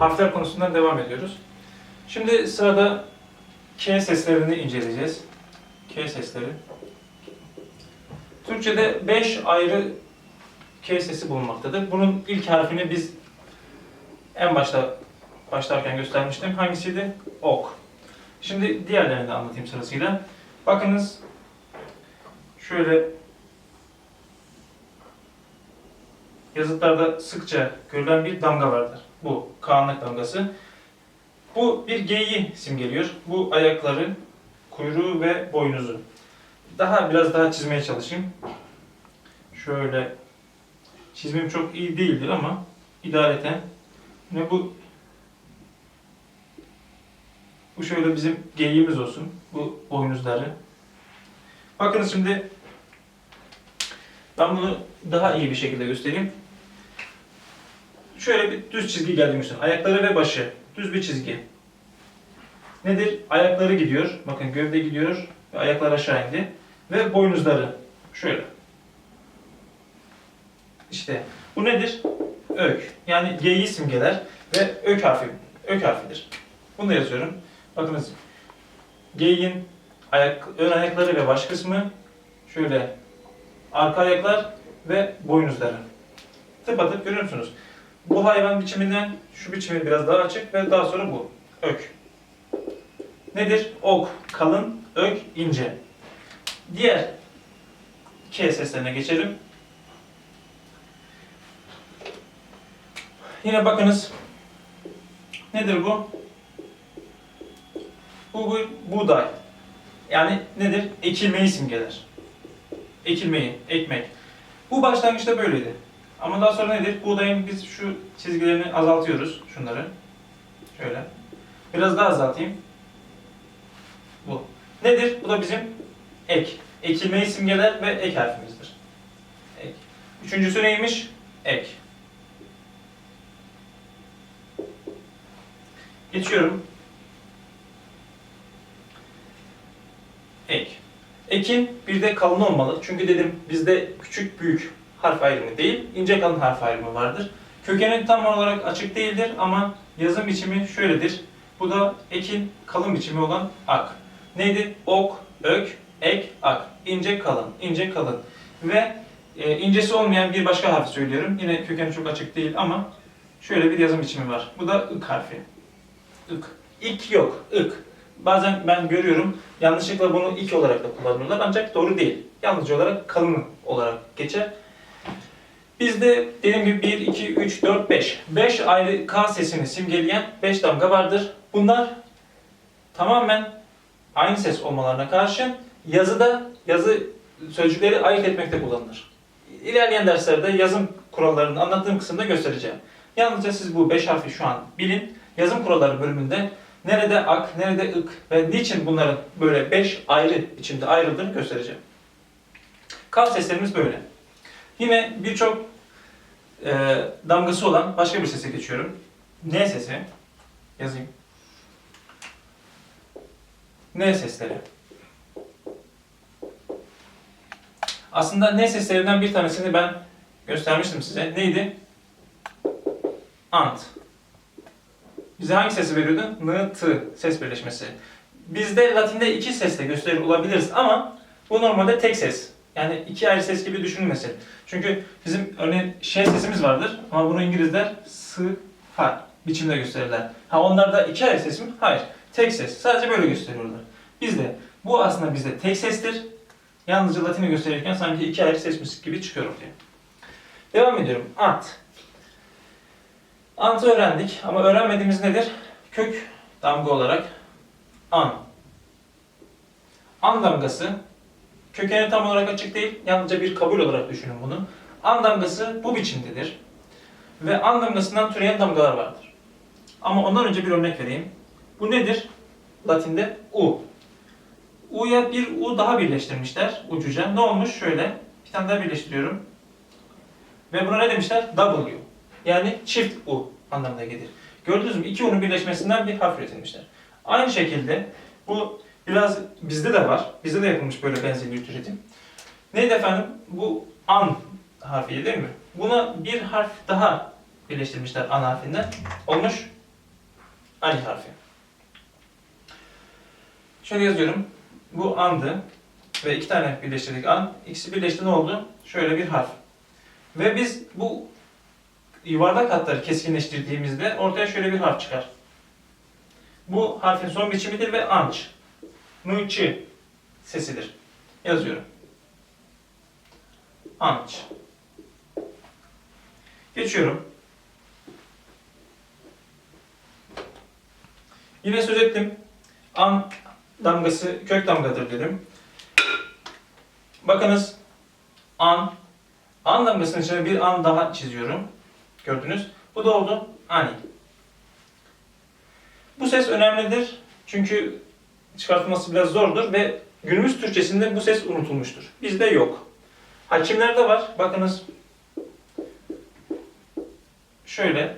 harfler konusundan devam ediyoruz. Şimdi sırada K seslerini inceleyeceğiz. K sesleri. Türkçe'de 5 ayrı K sesi bulunmaktadır. Bunun ilk harfini biz en başta başlarken göstermiştim. Hangisiydi? Ok. Şimdi diğerlerini de anlatayım sırasıyla. Bakınız şöyle yazıtlarda sıkça görülen bir damga vardır. Bu K'nlık damgası. Bu bir G'yi simgeliyor. Bu ayakları, kuyruğu ve boynuzu. Daha biraz daha çizmeye çalışayım. Şöyle çizmem çok iyi değildir ama idareten ne bu bu şöyle bizim geyiğimiz olsun. Bu boynuzları. Bakınız şimdi ben bunu daha iyi bir şekilde göstereyim. Şöyle bir düz çizgi geldiğini düşünün. Ayakları ve başı. Düz bir çizgi. Nedir? Ayakları gidiyor. Bakın gövde gidiyor ve ayaklar aşağı indi. Ve boynuzları. Şöyle. İşte bu nedir? Ök. Yani G'yi simgeler ve ök harfi. Ök harfidir. Bunu da yazıyorum. Bakınız. G'nin ayak, ön ayakları ve baş kısmı şöyle arka ayaklar ve boynuzları. Tıpatıp görüyor musunuz? Bu hayvan biçiminden şu biçimi biraz daha açık ve daha sonra bu. Ök. Nedir? Ok, kalın, ök, ince. Diğer K seslerine geçelim. Yine bakınız. Nedir bu? Bu, bu buğday. Yani nedir? Ekilmeyi simgeler. Ekilmeyi, ekmek. Bu başlangıçta böyleydi. Ama daha sonra nedir? Buğdayın biz şu çizgilerini azaltıyoruz. Şunları. Şöyle. Biraz daha azaltayım. Bu. Nedir? Bu da bizim ek. Ekilmeyi simgeler ve ek harfimizdir. Ek. Üçüncüsü neymiş? Ek. Geçiyorum. Ek. Ekin bir de kalın olmalı. Çünkü dedim bizde küçük büyük harf ayrımı değil, ince kalın harf ayrımı vardır. Kökeni tam olarak açık değildir ama yazım biçimi şöyledir. Bu da ekin kalın biçimi olan ak. Neydi? Ok, ök, ek, ak. İnce kalın, ince kalın. Ve e, incesi olmayan bir başka harf söylüyorum. Yine kökeni çok açık değil ama şöyle bir yazım biçimi var. Bu da ık harfi. Ik. İk yok, ık. Bazen ben görüyorum yanlışlıkla bunu ik olarak da kullanıyorlar ancak doğru değil. Yalnızca olarak kalın olarak geçer. Bizde dediğim gibi 1, 2, 3, 4, 5. 5 ayrı K sesini simgeleyen 5 damga vardır. Bunlar tamamen aynı ses olmalarına karşın yazıda yazı sözcükleri ayırt etmekte kullanılır. İlerleyen derslerde yazım kurallarını anlattığım kısımda göstereceğim. Yalnızca siz bu 5 harfi şu an bilin. Yazım kuralları bölümünde nerede ak, nerede ık ve niçin bunların böyle 5 ayrı biçimde ayrıldığını göstereceğim. K seslerimiz böyle. Yine birçok e, damgası olan başka bir sese geçiyorum. N sesi. Yazayım. N sesleri. Aslında N seslerinden bir tanesini ben göstermiştim size. Neydi? Ant. Bize hangi sesi veriyordu? N, T ses birleşmesi. Bizde Latin'de iki sesle gösteriyor olabiliriz ama bu normalde tek ses. Yani iki ayrı ses gibi düşünülmesin. Çünkü bizim örneğin şey sesimiz vardır ama bunu İngilizler s, ha biçimde gösterirler. Ha onlarda iki ayrı ses mi? Hayır. Tek ses. Sadece böyle gösteriyorlar. Bizde bu aslında bizde tek sestir. Yalnızca Latin'i gösterirken sanki iki ayrı sesmiş gibi çıkıyor ortaya. Devam ediyorum. Ant. Ant'ı öğrendik ama öğrenmediğimiz nedir? Kök damga olarak an. An damgası kökeni tam olarak açık değil, yalnızca bir kabul olarak düşünün bunu. An damgası bu biçimdedir. Ve an damgasından türeyen damgalar vardır. Ama ondan önce bir örnek vereyim. Bu nedir? Latinde U. U'ya bir U daha birleştirmişler ucuca. Ne olmuş? Şöyle. Bir tane daha birleştiriyorum. Ve buna ne demişler? W. Yani çift U anlamına gelir. Gördünüz mü? İki U'nun birleşmesinden bir harf üretilmişler. Aynı şekilde bu biraz bizde de var. Bizde de yapılmış böyle benzer bir üretim. Neydi efendim? Bu an harfiyle değil mi? Buna bir harf daha birleştirmişler an harfinden. Olmuş Ani harfi. Şöyle yazıyorum. Bu andı ve iki tane birleştirdik an. İkisi birleşti ne oldu? Şöyle bir harf. Ve biz bu yuvarlak hatları keskinleştirdiğimizde ortaya şöyle bir harf çıkar. Bu harfin son biçimidir ve anç. Nıçı sesidir. Yazıyorum. Anç. Geçiyorum. Yine söz ettim. An damgası kök damgadır dedim. Bakınız an an damgasının içine bir an daha çiziyorum. Gördünüz. Bu da oldu ani. Bu ses önemlidir. Çünkü çıkartılması biraz zordur ve günümüz Türkçesinde bu ses unutulmuştur. Bizde yok. Hakimlerde var. Bakınız. Şöyle.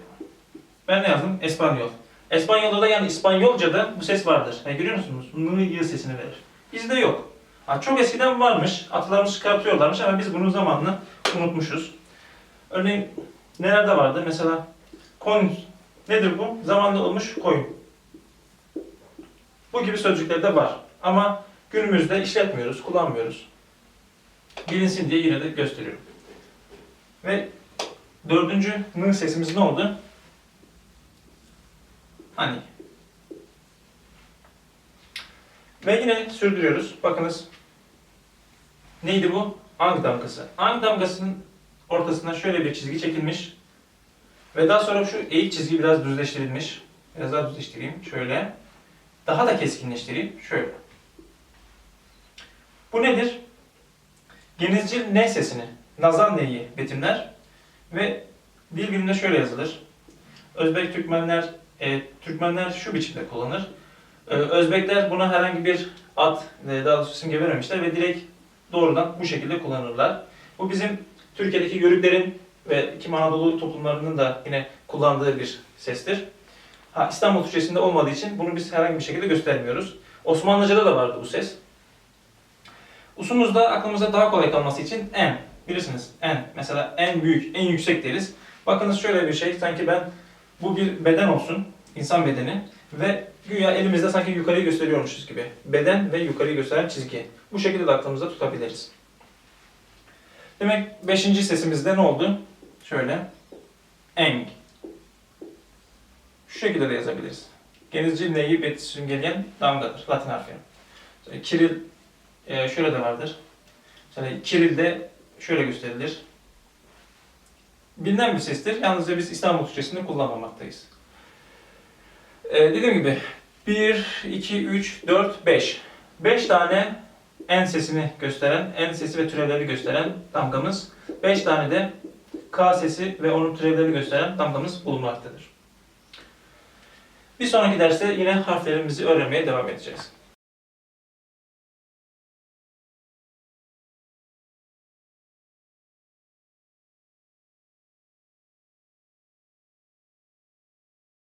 Ben ne yazdım? Espanyol. Espanyol'da da yani İspanyolca'da bu ses vardır. Yani görüyor musunuz? Nı yı sesini verir. Bizde yok. Ha, çok eskiden varmış. Atalarımız çıkartıyorlarmış ama biz bunu zamanla unutmuşuz. Örneğin nerede vardı? Mesela koyun. Nedir bu? Zamanla olmuş koyun. Bu gibi sözcükler de var. Ama günümüzde işletmiyoruz, kullanmıyoruz. Bilinsin diye yine de gösteriyorum. Ve dördüncü n sesimiz ne oldu? Hani. Ve yine sürdürüyoruz. Bakınız. Neydi bu? Ang damgası. Ang damgasının ortasına şöyle bir çizgi çekilmiş. Ve daha sonra şu eğik çizgi biraz düzleştirilmiş. Biraz daha düzleştireyim. Şöyle. Daha da keskinleştireyim. Şöyle. Bu nedir? Genizcil ne sesini, nazan neyi betimler ve dil biliminde şöyle yazılır. Özbek Türkmenler, e, Türkmenler şu biçimde kullanır. E, Özbekler buna herhangi bir ad, e, daha doğrusu simge vermemişler ve direkt doğrudan bu şekilde kullanırlar. Bu bizim Türkiye'deki Yörüklerin ve kim Anadolu toplumlarının da yine kullandığı bir sestir. Ha, İstanbul Türkçesinde olmadığı için bunu biz herhangi bir şekilde göstermiyoruz. Osmanlıca'da da vardı bu ses. Usumuzda aklımıza daha kolay kalması için en. Bilirsiniz en. Mesela en büyük, en yüksek deriz. Bakınız şöyle bir şey. Sanki ben bu bir beden olsun. insan bedeni. Ve güya elimizde sanki yukarıyı gösteriyormuşuz gibi. Beden ve yukarıyı gösteren çizgi. Bu şekilde de aklımızda tutabiliriz. Demek beşinci sesimizde ne oldu? Şöyle. Eng. Şu şekilde de yazabiliriz. Genizci neyi bet simgeleyen damgadır. Latin harfi. Mesela Kiril e, şöyle de vardır. Mesela Kiril de şöyle gösterilir. Bilinen bir sestir. Yalnızca biz İstanbul Türkçesinde kullanmamaktayız. E, dediğim gibi 1, 2, 3, 4, 5. 5 tane en sesini gösteren, en sesi ve türevleri gösteren damgamız. 5 tane de K sesi ve onun türevlerini gösteren damgamız bulunmaktadır. Bir sonraki derste yine harflerimizi öğrenmeye devam edeceğiz.